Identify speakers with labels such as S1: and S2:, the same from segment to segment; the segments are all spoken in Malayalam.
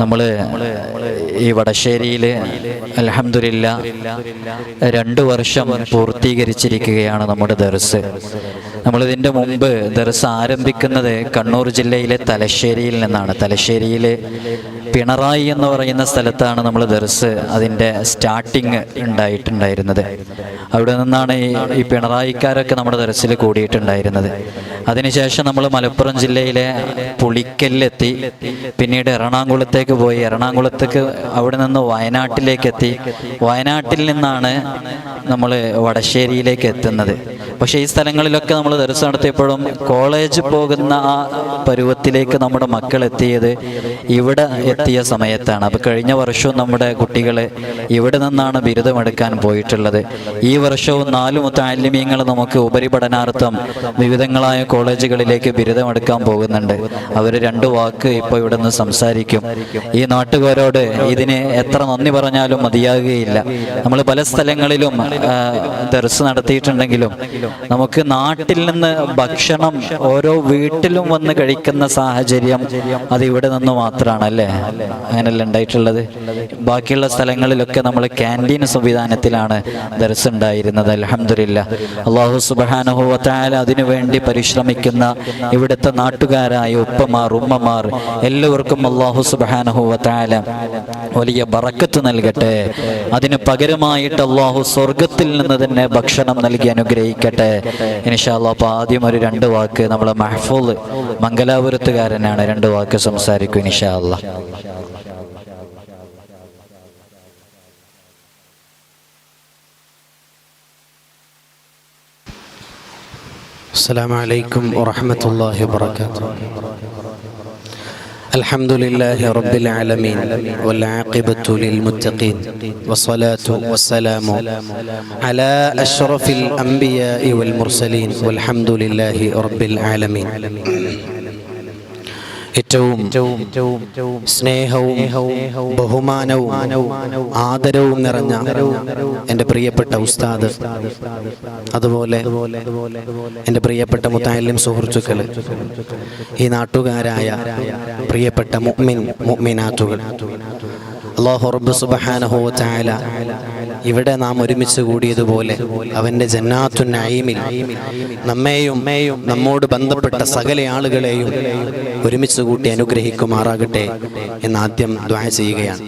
S1: നമ്മൾ ഈ വടശ്ശേരിയിൽ അലഹമില്ല രണ്ടു വർഷം പൂർത്തീകരിച്ചിരിക്കുകയാണ് നമ്മുടെ ദർസ്. നമ്മളിതിന്റെ മുമ്പ് ദർസ് ആരംഭിക്കുന്നത് കണ്ണൂർ ജില്ലയിലെ തലശ്ശേരിയിൽ നിന്നാണ്. തലശ്ശേരിയിൽ പിണറായി എന്ന് പറയുന്ന സ്ഥലത്താണ് നമ്മൾ ദർസ് അതിന്റെ സ്റ്റാർട്ടിങ് ഉണ്ടായിട്ടുണ്ടായിരുന്നത്. അവിടെ നിന്നാണ് ഈ പിണറായിക്കാരൊക്കെ നമ്മുടെ ദർസിൽ കൂടിയിട്ടുണ്ടായിരുന്നത്. അതിനുശേഷം നമ്മൾ മലപ്പുറം ജില്ലയിലെ പുളിക്കല്ലെത്തി പിന്നീട് എറണാകുളത്തേക്ക് പോയി. എറണാകുളത്തേക്ക് അവിടെ നിന്ന് വയനാട്ടിലേക്ക് എത്തി. വയനാട്ടിൽ നിന്നാണ് നമ്മൾ വടശ്ശേരിയിലേക്ക് എത്തുന്നത്. പക്ഷേ ഈ സ്ഥലങ്ങളിലൊക്കെ നമ്മൾ ദർസ് നടത്തിയപ്പോഴും കോളേജ് പോകുന്ന ആ പരുവത്തിലേക്ക് നമ്മുടെ മക്കൾ എത്തിയത് ഇവിടെ എത്തിയ സമയത്താണ്. അപ്പോൾ കഴിഞ്ഞ വർഷവും നമ്മുടെ കുട്ടികൾ ഇവിടെ നിന്നാണ് ബിരുദമെടുക്കാൻ പോയിട്ടുള്ളത്. ഈ വർഷവും നാല് മുത്താലിമ്യങ്ങൾ നമുക്ക് ഉപരിപഠനാർത്ഥം വിവിധങ്ങളായ കോളേജുകളിലേക്ക് ബിരുദമെടുക്കാൻ പോകുന്നുണ്ട്. അവർ രണ്ട് വാക്ക് ഇപ്പോൾ ഇവിടെ നിന്ന് സംസാരിക്കും. ഈ നാട്ടുകാരോട് ഇതിന് എത്ര നന്ദി പറഞ്ഞാലും മതിയാകുകയില്ല. നമ്മൾ പല സ്ഥലങ്ങളിലും ദർസ് നടത്തിയിട്ടുണ്ടെങ്കിലും നമുക്ക് നാട്ടിൽ നിന്ന് ഭക്ഷണം ഓരോ വീട്ടിലും വന്ന് കഴിക്കുന്ന സാഹചര്യം അത് ഇവിടെ നിന്ന് മാത്രമാണ് അല്ലേ അങ്ങനെയല്ല ഉണ്ടായിട്ടുള്ളത്? ബാക്കിയുള്ള സ്ഥലങ്ങളിലൊക്കെ നമ്മൾ ക്യാന്റീൻ സംവിധാനത്തിലാണ് ദർസ് ഉണ്ടായിരുന്നത് അലഹമില്ല അള്ളാഹു സുബാനുഹുവത്തായ അതിനുവേണ്ടി പരിശ്രമിക്കുന്ന ഇവിടുത്തെ നാട്ടുകാരായ ഉപ്പമാർ ഉമ്മമാർ എല്ലാവർക്കും അള്ളാഹു സുബാനുഹുവത്തായ വലിയ ബറക്കത്ത് നൽകട്ടെ. അതിന് പകരമായിട്ട് അള്ളാഹു സ്വർഗത്തിൽ നിന്ന് തന്നെ ഭക്ഷണം നൽകി അനുഗ്രഹിക്കട്ടെ. സ്വീകരിക്കട്ടെ ഇൻഷാല്ല അപ്പൊ ആദ്യം ഒരു രണ്ട് വാക്ക് നമ്മളെ മഹ്ഫൂൽ മംഗലാപുരത്തുകാരനാണ്. രണ്ട് വാക്ക് സംസാരിക്കും
S2: ഇൻഷാല്ല അസ്സാം വലൈക്കും വാഹമത്തല്ലാഹി വാത്തു الحمد لله رب العالمين والعاقبة للمتقين والصلاة والسلام على أشرف الأنبياء والمرسلين والحمد لله رب العالمين. ഏറ്റവും സ്നേഹവും ബഹുമാനവും ആദരവും നിറഞ്ഞ എന്റെ പ്രിയപ്പെട്ട ഉസ്താദ്. അതുപോലെ എന്റെ പ്രിയപ്പെട്ട മുത്തായാലും സുഹൃത്തുക്കൾ ഈ നാട്ടുകാരായ പ്രിയപ്പെട്ട മുഅ്മിൻ മുഅ്മിനാത്തുകൾ. അള്ളാഹു റബ്ബ് സുബ്ഹാനഹു തആല ഇവിടെ നാം ഒരുമിച്ച് കൂടിയതുപോലെ അവന്റെ ജന്നാത്തു നഈമിൽ നമ്മെയും നമ്മോട് ബന്ധപ്പെട്ട സകല ആളുകളെയും ഒരുമിച്ച് കൂട്ടി അനുഗ്രഹിക്കുമാറാകട്ടെ എന്ന് ആദ്യം ദ്വാ ചെയ്യുകയാണ്.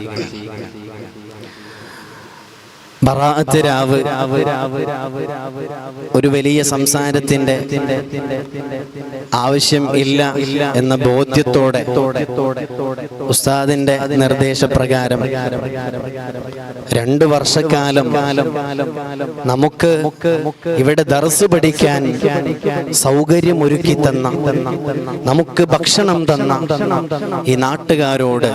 S2: ഒരു വലിയ സംസാരത്തിന്റെ ആവശ്യം ഇല്ല എന്ന ബോധ്യത്തോടെ ഉസ്താദിന്റെ നിർദ്ദേശപ്രകാരം രണ്ടു വർഷക്കാലം നമുക്ക് ഇവിടെ ദർസ് പഠിക്കാൻ സൗകര്യം ഒരുക്കി തന്ന നമുക്ക് ഭക്ഷണം തന്ന ഈ നാട്ടുകാരോട്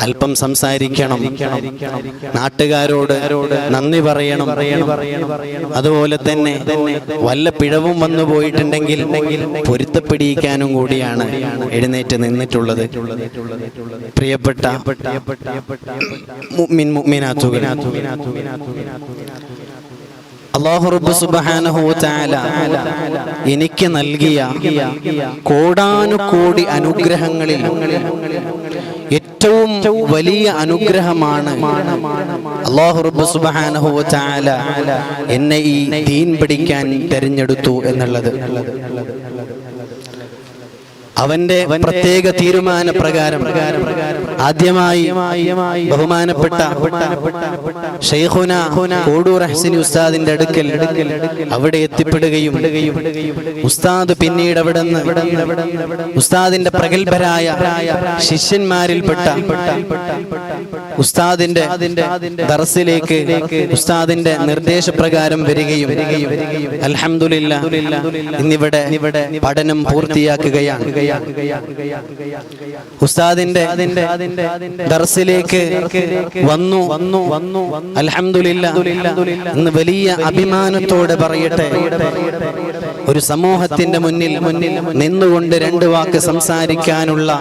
S2: അല്പം സംസാരിക്കണം. നാട്ടുകാരോട് നന്ദി പറയണം. അതുപോലെ തന്നെ വല്ല പിഴവും വന്നു പോയിട്ടുണ്ടെങ്കിൽ പൊരുത്തപ്പെടിയിക്കാനും കൂടിയാണ് എഴുന്നേറ്റ് നിന്നിട്ടുള്ളത്. പ്രിയപ്പെട്ട എനിക്ക് നൽകിയ കോടാനുകോടി അനുഗ്രഹങ്ങളിൽ ഏറ്റവും വലിയ അനുഗ്രഹമാണ് അള്ളാഹു റബ്ബ് സുബ്ഹാനഹു വ തആല എന്നെ ഈ ദീൻ പഠിക്കാൻ തെരഞ്ഞെടുത്തു എന്നുള്ളത്. അവന്റെ പ്രത്യേക തീരുമാന പ്രകാരം ആദ്യമായി ബഹുമാനപ്പെട്ട ഷെയ്ഖുന കോടൂർ ഹസനി ഉസ്താദിന്റെ അടുക്കൽ അവിടെ എത്തിപ്പെടുകയും ഉസ്താദ് പിന്നീട് അവിടെ ഉസ്താദിന്റെ പ്രഗത്ഭരായ ശിഷ്യന്മാരിൽപ്പെട്ട ഉസ്താദിന്റെ ദർസിലേക്ക് ഉസ്താദിന്റെ നിർദ്ദേശപ്രകാരം വരികയും അലഹമില്ല ഇന്നിവിടെ പഠനം പൂർത്തിയാക്കുകയാണ്. ഉസ്താദിന്റെ ദർസിലേക്ക് വന്നു. വന്നു. വന്നു. അലഹമില്ല ഇന്ന് വലിയ അഭിമാനത്തോടെ പറയട്ടെ. ഒരു സമൂഹത്തിന്റെ മുന്നിൽ മുന്നിൽ നിന്നുകൊണ്ട് രണ്ട് വാക്ക് സംസാരിക്കാനുള്ള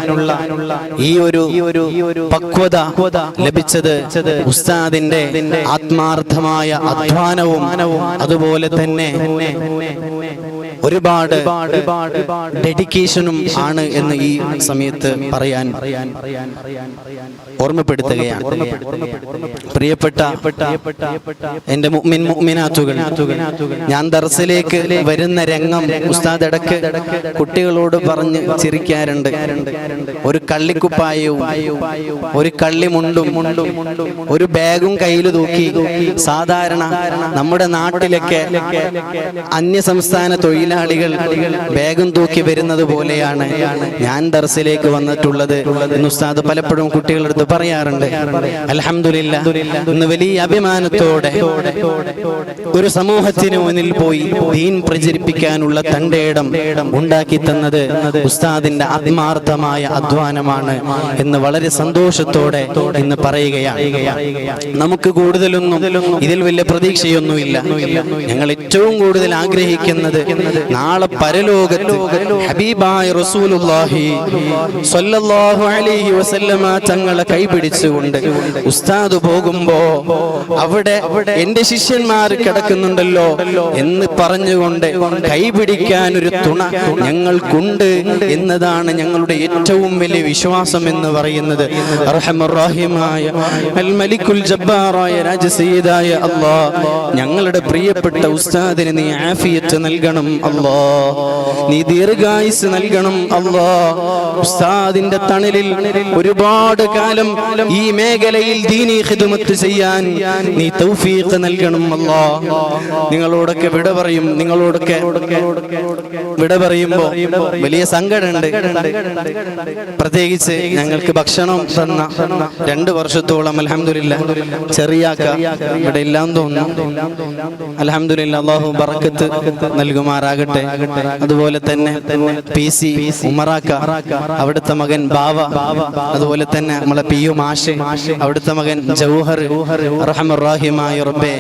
S2: ഈ ഒരു പക്വത ലഭിച്ചത് ഉസ്താദിന്റെ ആത്മാർത്ഥമായ അധ്വാനവും അതുപോലെ തന്നെ ഒരുപാട് ഡെഡിക്കേഷനും ആണ് എന്ന് ഈ സമയത്ത് പറയാൻ ഓർമ്മപ്പെടുത്തുകയാണ്. പ്രിയപ്പെട്ട എന്റെ ഞാൻ ദർസിലേക്ക് വരുന്ന രംഗം ഉസ്താദ് ഇടയ്ക്ക് കുട്ടികളോട് പറഞ്ഞ് ചിരിക്കാറുണ്ട്. ഒരു കള്ളിക്കുപ്പായവും ഒരു കള്ളിമുണ്ടും ഒരു ബാഗും കയ്യിൽ തൂക്കി സാധാരണ നമ്മുടെ നാട്ടിലൊക്കെ അന്യ സംസ്ഥാന തൊഴിലാളികൾ ബാഗും തൂക്കി വരുന്നത് പോലെയാണ് ഞാൻ ദർസിലേക്ക് വന്നിട്ടുള്ളത് ഉസ്താദ് പലപ്പോഴും കുട്ടികളെടുത്ത് പറയാറുണ്ട്. അലഹമില്ല ഇന്ന് വലിയ അഭിമാനത്തോടെ ഒരു സമൂഹത്തിന് മുന്നിൽ പോയി ദീൻ പ്രചരിപ്പിക്കാനുള്ള തന്റെ ഇടം ഉണ്ടാക്കി തന്നത് ഉസ്താദിന്റെ ആത്മാർത്ഥമായ അധ്വാനമാണ് എന്ന് വളരെ സന്തോഷത്തോടെ ഇന്ന് പറയുകയാണ്. നമുക്ക് കൂടുതലൊന്നും ഇതിൽ വലിയ പ്രതീക്ഷയൊന്നുമില്ല. ഞങ്ങൾ ഏറ്റവും കൂടുതൽ ആഗ്രഹിക്കുന്നത് നാളെ പരലോകത്ത് ഹബീബായ റസൂലുള്ളാഹി സ്വല്ലല്ലാഹു അലൈഹി വസല്ലമ തങ്ങളെ കൈപിടിച്ചുകൊണ്ട് ഉസ്താദ് പോകുമ്പോ അവിടെ എന്റെ ശിഷ്യന്മാർ കിടക്കുന്നുണ്ടല്ലോ എന്ന് പറഞ്ഞുകൊണ്ട് കൈപിടിക്കാൻ ഒരു തുണ ഞങ്ങൾക്കുണ്ട് എന്നതാണ് ഞങ്ങളുടെ ഏറ്റവും വലിയ വിശ്വാസം എന്ന് പറയുന്നത്. അർഹമറാഹിമായ അൽ മലിക്കുൽ ജബ്ബാറായ രാജസീതായ അല്ലാ ഞങ്ങളുടെ പ്രിയപ്പെട്ട ഉസ്താദിന് നീ ആഫിയത്ത് നൽകണം. അല്ലാ നീ ദീർഘായുസ് നൽകണം അള്ളാ. ഉസ്താദിന്റെ തണലിൽ ഒരുപാട് കാലം ഈ മേഖലയിൽ ദീനി ഹിദുമത്ത് ചെയ്യാൻ നീ തൗഫീഖ് നൽകണം അള്ളാ. നിങ്ങളോടൊക്കെ വിട പറയും നിങ്ങളോടൊക്കെ വിട പറയുമ്പോ വലിയ സങ്കടമുണ്ട്. പ്രത്യേകിച്ച് ഞങ്ങൾക്ക് ഭക്ഷണം തന്ന രണ്ട് വർഷത്തോളം അലഹമില്ല ചെറിയാക്ക ഇവിടെ ഇല്ലാന്ന് തോന്നുന്നു. അലഹമില്ല അള്ളാഹു ബറക്കത്ത് നൽകുമാറാകട്ടെ. അതുപോലെ തന്നെ പി സി ഉമറാക്ക അവിടുത്തെ മകൻ ബാവ അതുപോലെ തന്നെ നമ്മളെ പി യു മാഷ് അവിടുത്തെ മകൻ ജൗഹർ റഹമുറാഹിമായ റബ്ബേ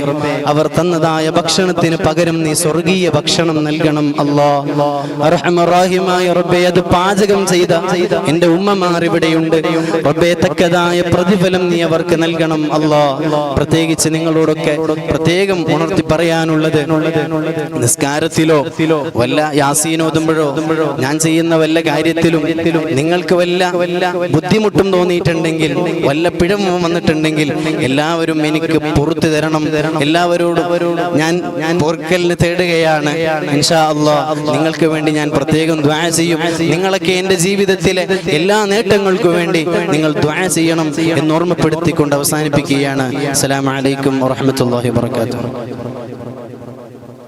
S2: അവർ തന്നതായ ഭക്ഷണത്തിന് പകരം നീ സ്വർഗീയ ഭക്ഷണം നൽകണം. അല്ലോ റഹമുറാഹിമായ റബ്ബേ അത് പാചകം ചെയ്ത എന്റെ ഉമ്മമാർ ഇവിടെയുണ്ട്. റബ്ബേ തക്കതായ പ്രതിഫലം നീ അവർക്ക് നൽകണം. അല്ലോ പ്രത്യേകിച്ച് നിങ്ങളോടൊക്കെ പ്രത്യേകം ഉണർത്തി പറയാനുള്ളത് നിസ്കാരത്തിലോ വല്ല യാസീനോതുമ്പോഴോ ഞാൻ ചെയ്യുന്ന വല്ല കാര്യത്തിലും നിങ്ങൾക്ക് വല്ല വല്ല ബുദ്ധിമുട്ടും തോന്നിയിട്ടുണ്ടെങ്കിൽ വല്ല പിഴവും വന്നിട്ടുണ്ടെങ്കിൽ എല്ലാവരും എനിക്ക് പുറത്തു തരണം. എല്ലാവരോടും ഞാൻ പോർക്കലിന് തേടുകയാണ്. ഇൻഷാ അള്ളാ നിങ്ങൾക്ക് വേണ്ടി ഞാൻ പ്രത്യേകം ദ്വാ ചെയ്യും. നിങ്ങളൊക്കെ എന്റെ ജീവിതത്തിലെ എല്ലാ നേട്ടങ്ങൾക്കും വേണ്ടി നിങ്ങൾ ദ്വാ ചെയ്യണം എന്ന് ഓർമ്മപ്പെടുത്തിക്കൊണ്ട് അവസാനിപ്പിക്കുകയാണ്. അസ്സലാമു അലൈക്കും വറഹ്മത്തുള്ളാഹി വബറകാതുഹു.